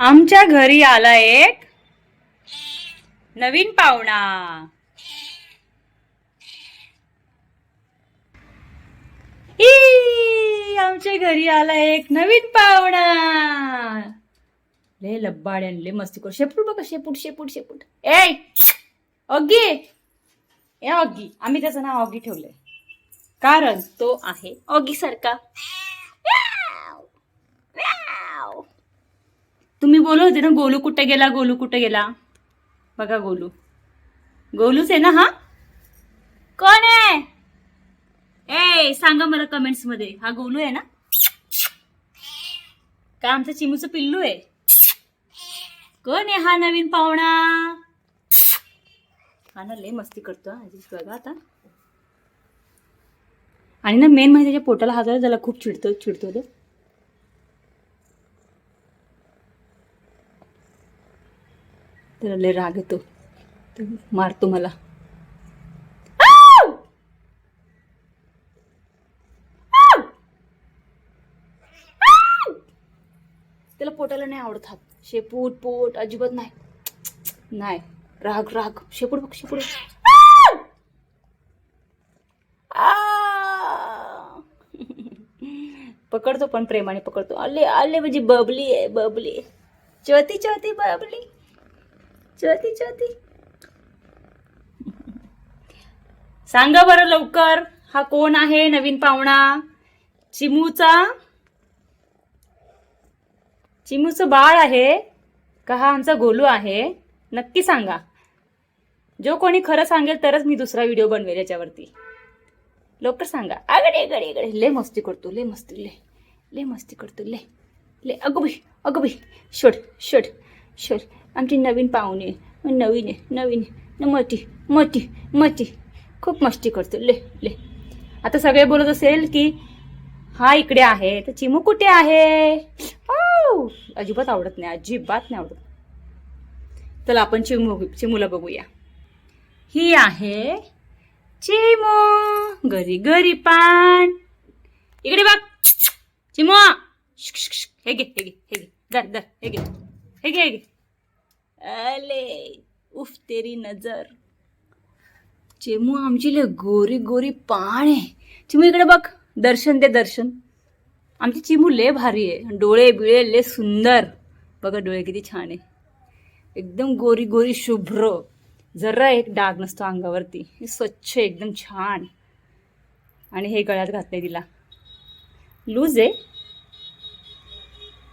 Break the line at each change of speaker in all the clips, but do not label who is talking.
आमच्या घरी आला एक नवीन पाहुणा. आमच्या घरी आला एक नवीन पाहुणा. ले लब्बाड लय मस्ती करू. शेपूट बघा शेपूट शेपूट शेपूट. ए ऑगी! ए ऑगी. आम्ही त्याचं नाव ऑगी ठेवलंय. कारण तो आहे ऑगी सारखा. तुम्ही बोलत होते ना गोलू कुठे गेला गोलू कुठे गेला? बघा गोलू. गोलूच आहे ना हा? कोण आहे? ए सांगा मला कमेंट्समध्ये. हा गोलू आहे ना? का आमचं चिमूचं पिल्लू आहे? कोण आहे हा नवीन पाहुणा? हा ना लय मस्ती करतो बघा आता. आणि ना मेन म्हणजे त्याच्या पोटाला हात त्याला खूप चिडतो चिडतो तो. त्याला लय राग येतो. मारतो मला. त्याला पोटाला नाही आवडत हात शेपूट पोट अजिबात नाही. नाही. राग राग. शेपूट बघ शेपूट. पकडतो पण प्रेमाने पकडतो. आले आले म्हणजे बबली आहे बबली. चौथी चौथी बबली. चौथी चौथी सांगा बरं लवकर हा कोण आहे नवीन पाहुणा? चिमूचा? चिमूचं बाळ आहे का हा आमचा गोलू आहे नक्की सांगा. जो कोणी खरं सांगेल तरच मी दुसरा व्हिडिओ बनवेल याच्यावरती. लवकर सांगा. अगडे गडे गडे ले मस्ती करतो ले मस्ती ले ले मस्ती करतो ले ले अगं बाई अगं बाई. शोड शोड शोड आमची नवीन पाहुणे नवीन आहे नवीन आहे. न मोठी मती मती. खूप मस्ती करतो ले ले आता सगळे बोलत असेल की हा इकडे आहे. तर चिमू कुठे आहे? अजिबात आवडत नाही अजिबात नाही आवडत. चला आपण चिमू चिमूला बघूया. ही आहे चिमू. घरी घरी पान. इकडे बघ. चिमू. हे घे हे घे हे घे. दर दर हे घे. हे घे हे घे. अले उफ तेरी नजर. चिमू आमची लय गोरी गोरी पान आहे. चिमू इकडे बघ. दर्शन दे दर्शन. आमची चिमू लय भारी आहे. डोळे बिळे लय सुंदर. बघा डोळे किती छान आहे. एकदम गोरी गोरी शुभ्र. जरा एक डाग नसतो अंगावरती. हे स्वच्छ एकदम छान. आणि हे गळ्यात घातले तिला. लूज आहे.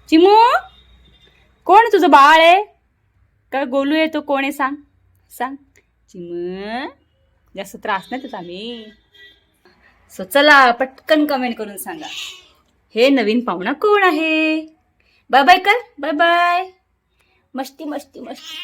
चिमू! कोण आहे तुझं बाळ आहे? का गोलू आहे तो? कोण आहे? सांग. सांग. चिमू! जास्त त्रास नाही तुझा आम्ही. सो चला पटकन कमेंट करून सांगा. हे नवीन पाहुणा कोण आहे? बाय बाय कर. Bye bye. मस्ती मस्ती मस्ती.